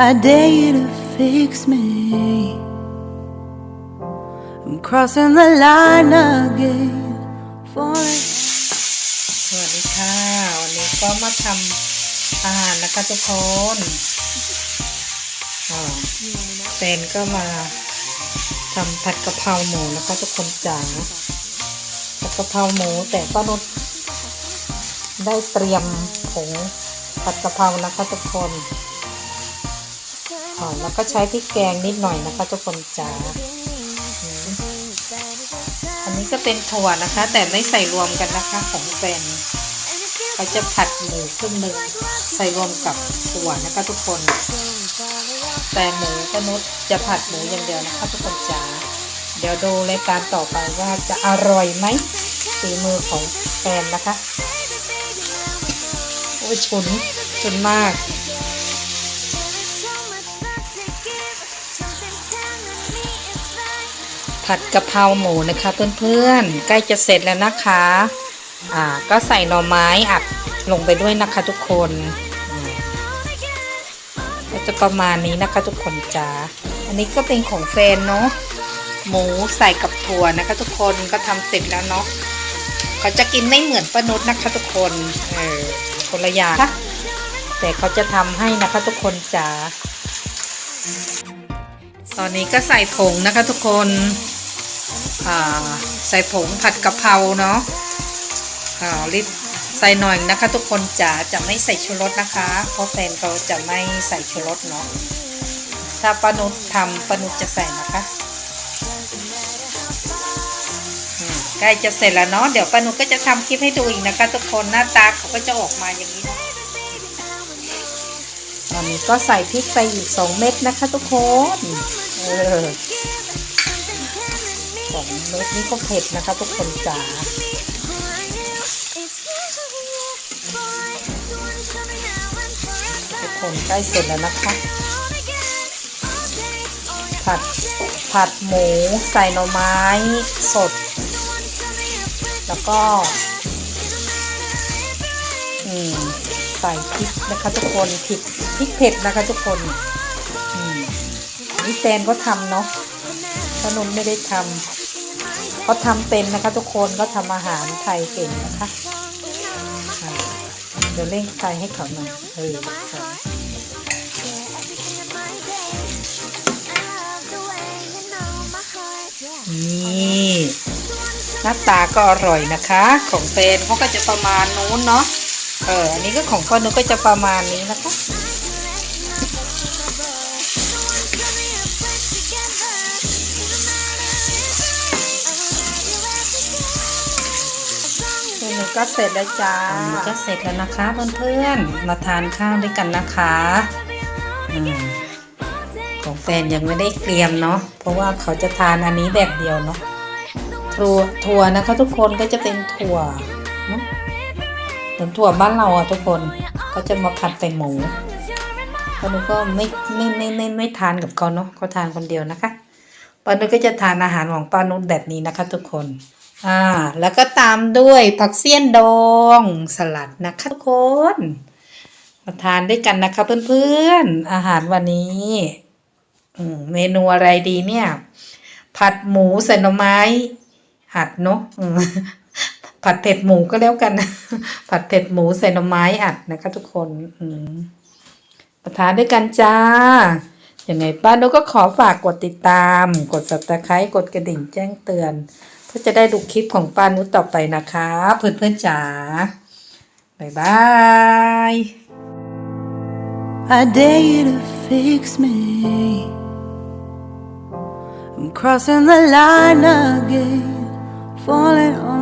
I dare you to fix me. I'm crossing the line again. Falling. สวัสดีค่ะ วันนี้ก็มาทำอาหารนะคะทุกคนอ่าแฟนก็มาทำผัดกะเพราหมูนะคะทุกคนจ๋าผัดกะเพราหมูแต่ป้านุชได้เตรียมผงผัดกะเพรานะคะทุกคน อ่าแล้วก็ใช้พริกแกงนิดหน่อยนะคะ ทุกคนจ๋าอันนี้ก็เป็นถั่วนะคะ แต่ไม่ใส่รวมกันนะคะของแฟนเขาจะผัดหมูครึ่งหนึ่งใส่รวมกับถั่วนะคะ ทุกคน แต่หมูกนุษจะผัดหมูอย่างเดียวนะคะ ทุกคนจ๋าเดี๋ยวดูรายการต่อไปว่าจะอร่อยไหมฝีมือของแฟนนะคะ โอ้ยฉุนฉุนมาก ผัดกะเพราหมูนะคะเพื่อนๆ ใกล้จะเสร็จแล้วนะคะ อ่า ก็ใส่หน่อไม้อัดลงไปด้วยนะคะทุกคนก็จะประมาณนี้นะคะทุกคนจ้าอันนี้ก็เป็นของแฟนเนาะ หมูใส่กับถั่วนะคะ ทุกคนก็ทำเสร็จแล้วเนาะเขาจะกินไม่เหมือนป้านุชนะคะทุกคน เออ คนละอย่างค่ะแต่เขาจะทำให้นะคะทุกคนจ้า ตอนนี้ก็ใส่ผงนะคะทุกคนอ่าใส่ผงผัดกะเพราเนาะอ่าลิตใส่หน่อยนะคะทุกคนจ๋าจะไม่ใส่ชูรสนะคะ เพราะแฟนเขาจะไม่ใส่ชูรสเนาะถ้าปนุชทำปนุชจะใส่นะคะอืมใกล้จะเสร็จแล้วเนาะเดี๋ยวปนุชก็จะทำคลิปให้ดูอีกนะคะ ทุกคนหน้าตาเขาก็จะออกมาอย่างนี้เนาะ อนนี้ก็ใส่พริกไปอีกสองเม็ดนะคะทุกคนเออสองเม็ดนี้ก็เผ็ดนะคะทุกคนจ๋าทุกคนใกล้เสร็จแล้วนะคะ ผัดผัดหมูใส่หน่อไม้สด แล้วก็ อืม ใส่พริกนะคะทุกคนพริกพริกเผ็ดนะคะทุกคนนี่แฟนก็ทำเนาะขนุนไม่ได้ทำเขาทำเป็นนะคะทุกคนก็ทำอาหารไทยเก่งนะคะ เดี๋ยวเร่งไฟให้เขาหน่อยเออนี่หน้าตาก็อร่อยนะคะ ของเฟนเขาก็จะประมาณนู้นเนาะ เอออันนี้ก็ของพ่อนุก็จะประมาณนี้นะคะเมนูก็เสร็จแล้วจ้าเมนูก็เสร็จแล้วนะคะเพื่อนๆ มาทานข้าวด้วยกันนะคะอืมของแฟนยังไม่ได้เตรียมเนาะ เพราะว่าเขาจะทานอันนี้แบบเดียวเนาะถั่วถั่วนะคะทุกคนก็จะเป็นถั่วเนอะ เหมือนถั่วบ้านเราอะทุกคนเขาจะมาผัดใส่หมูปานุก็ไม่ไม่ไม่ไม่ไม่ทานกับเขาเนาะเขาทานคนเดียวนะคะปานุก็จะทานอาหารของปานุแบบนี้นะคะ ทุกคน อ่า แล้วก็ตามด้วยผักเสี้ยนดองสลัดนะคะทุกคนมาทานด้วยกันนะคะเพื่อนๆอาหารวันนี้อืมเมนูอะไรดีเนี่ย ผัดหมูใส่หน่อไม้อัดเนาะ ผัดเผ็ดหมูก็แล้วกัน ผัดเผ็ดหมูใส่หน่อไม้อัดนะคะทุกคนอืมมาทานด้วยกันจ้าอย่างไงป้านุก็ขอฝากกดติดตาม กด subscribe กดกระดิ่งแจ้งเตือน เพื่อจะได้ดูคลิปของป้านุต่อไปนะคะ เพื่อนๆจ๋าบ๊ายบาย I dare you to fix me. I'm crossing the line again, falling on